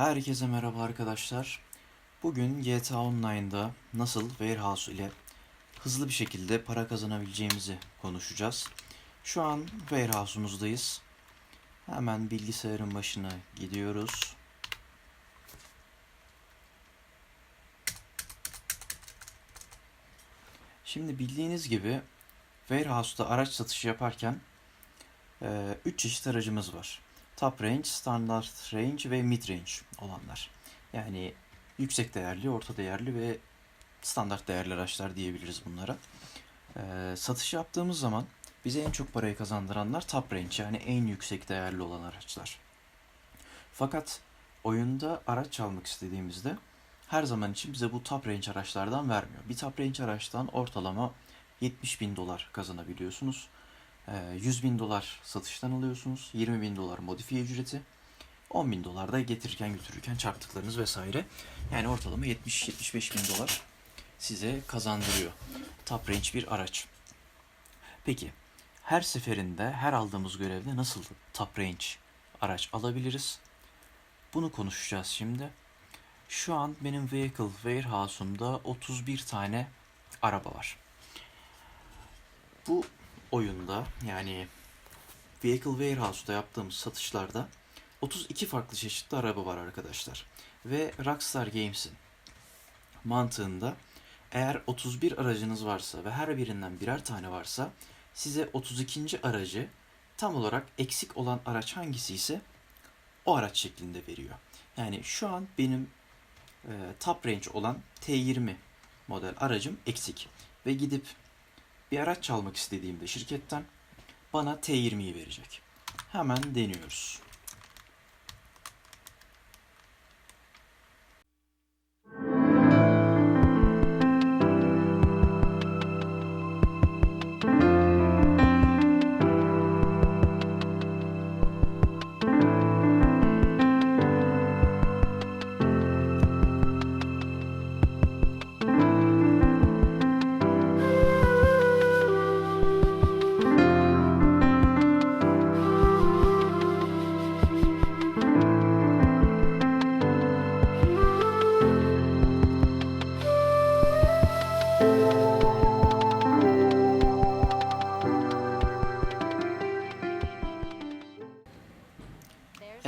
Herkese merhaba arkadaşlar. Bugün GTA Online'da nasıl Warehouse ile hızlı bir şekilde para kazanabileceğimizi konuşacağız. Şu an Warehouse'umuzdayız. Hemen bilgisayarın başına gidiyoruz. Şimdi bildiğiniz gibi Warehouse'da araç satışı yaparken 3 çeşit aracımız var. Top range, standard range ve mid range olanlar. Yani yüksek değerli, orta değerli ve standart değerli araçlar diyebiliriz bunlara. Ee, satış yaptığımız zaman bize en çok parayı kazandıranlar top range yani en yüksek değerli olan araçlar. Fakat oyunda araç çalmak istediğimizde her zaman için bize bu top range araçlardan vermiyor. Bir top range araçtan ortalama 70 bin dolar kazanabiliyorsunuz. 100 bin dolar satıştan alıyorsunuz. 20 bin dolar modifiye ücreti. 10 bin dolar da getirirken götürürken çarptıklarınız vesaire. Yani ortalama 70-75 bin dolar size kazandırıyor. Top range bir araç. Peki her seferinde her aldığımız görevde nasıl top range araç alabiliriz? Bunu konuşacağız şimdi. Şu an benim vehicle warehouse'umda 31 tane araba var. Bu oyunda yani Vehicle Warehouse'da yaptığımız satışlarda 32 farklı çeşitli araba var arkadaşlar. Ve Rockstar Games'in mantığında eğer 31 aracınız varsa ve her birinden birer tane varsa size 32. aracı tam olarak eksik olan araç hangisi ise o araç şeklinde veriyor. Yani şu an benim e, top range olan T20 model aracım eksik ve gidip bir araç çalmak istediğimde şirketten bana T20'yi verecek. Hemen deniyoruz.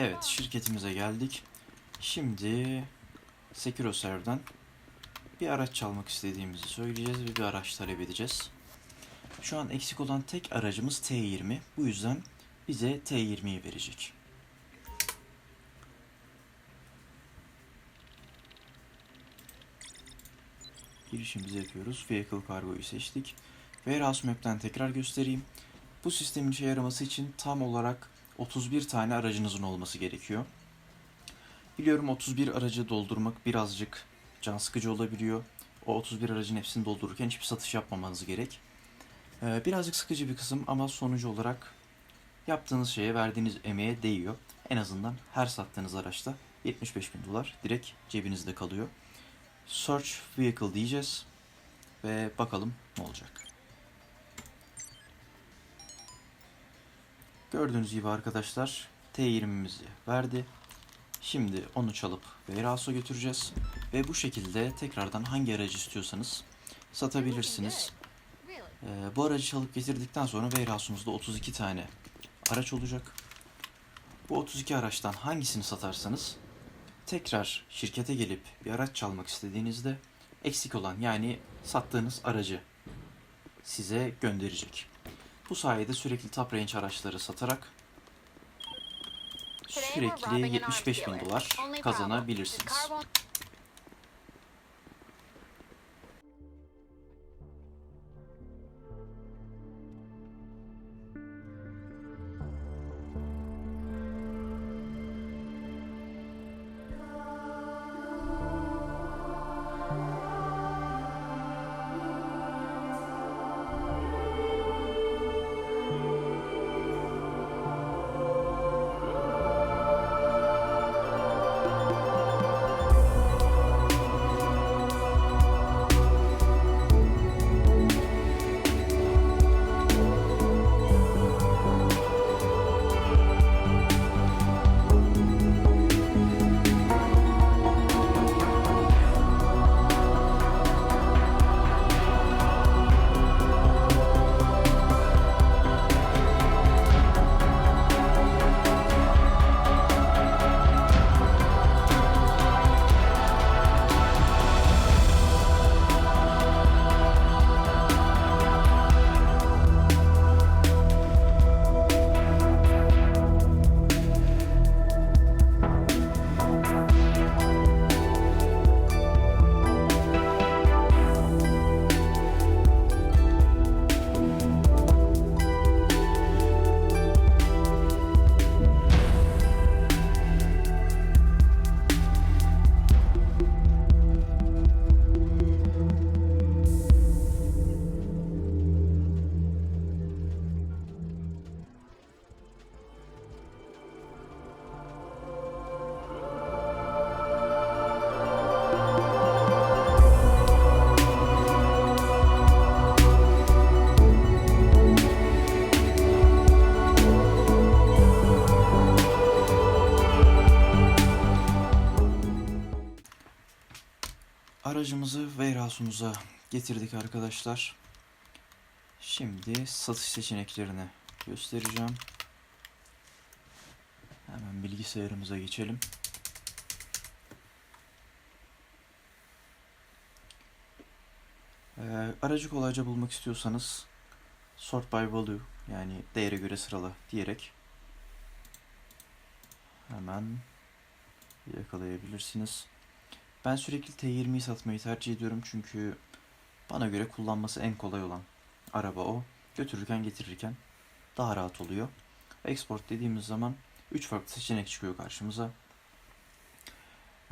Evet, şirketimize geldik. Şimdi Securoserve'den bir araç çalmak istediğimizi söyleyeceğiz ve bir araç talep edeceğiz. Şu an eksik olan tek aracımız T20. Bu yüzden bize T20'yi verecek. Girişimizi yapıyoruz. Vehicle Cargo'yu seçtik. Warehouse Map'ten tekrar göstereyim. Bu sistemin işe yaraması için tam olarak 31 tane aracınızın olması gerekiyor. Biliyorum 31 aracı doldurmak birazcık can sıkıcı olabiliyor. O 31 aracın hepsini doldururken hiçbir satış yapmamanız gerek. Ee, birazcık sıkıcı bir kısım ama sonucu olarak yaptığınız şeye verdiğiniz emeğe değiyor. En azından her sattığınız araçta 75 bin dolar direkt cebinizde kalıyor. Search Vehicle diyeceğiz ve bakalım ne olacak. Gördüğünüz gibi arkadaşlar T20'mizi verdi. Şimdi onu çalıp Warehouse'a götüreceğiz. Ve bu şekilde tekrardan hangi aracı istiyorsanız satabilirsiniz. Ee, bu aracı çalıp getirdikten sonra Warehouse'umuzda 32 tane araç olacak. Bu 32 araçtan hangisini satarsanız tekrar şirkete gelip bir araç çalmak istediğinizde eksik olan yani sattığınız aracı size gönderecek. Bu sayede sürekli top range araçları satarak sürekli 75 bin dolar kazanabilirsiniz. Warehouse'umuza getirdik arkadaşlar. Şimdi satış seçeneklerini göstereceğim. Hemen bilgisayarımıza geçelim. Ee, aracı kolayca bulmak istiyorsanız sort by value yani değere göre sırala diyerek hemen yakalayabilirsiniz. Ben sürekli T20'yi satmayı tercih ediyorum çünkü bana göre kullanması en kolay olan araba o. Götürürken getirirken daha rahat oluyor. Export dediğimiz zaman 3 farklı seçenek çıkıyor karşımıza.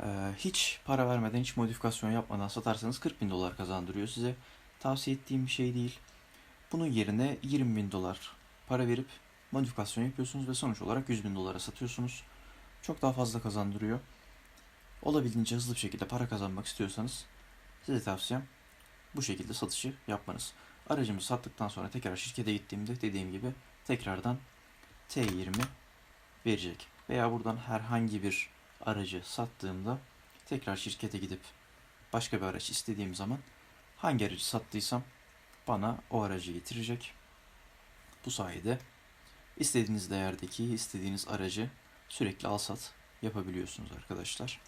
Ee, hiç para vermeden, hiç modifikasyon yapmadan satarsanız 40 bin dolar kazandırıyor size. Tavsiye ettiğim bir şey değil. Bunun yerine 20 bin dolar para verip modifikasyon yapıyorsunuz ve sonuç olarak 100 bin dolara satıyorsunuz. Çok daha fazla kazandırıyor. Olabildiğince hızlı bir şekilde para kazanmak istiyorsanız size tavsiyem bu şekilde satışı yapmanız. Aracımı sattıktan sonra tekrar şirkete gittiğimde dediğim gibi tekrardan T20 verecek. Veya buradan herhangi bir aracı sattığımda tekrar şirkete gidip başka bir araç istediğim zaman hangi aracı sattıysam bana o aracı getirecek. Bu sayede istediğiniz değerdeki istediğiniz aracı sürekli al sat yapabiliyorsunuz arkadaşlar.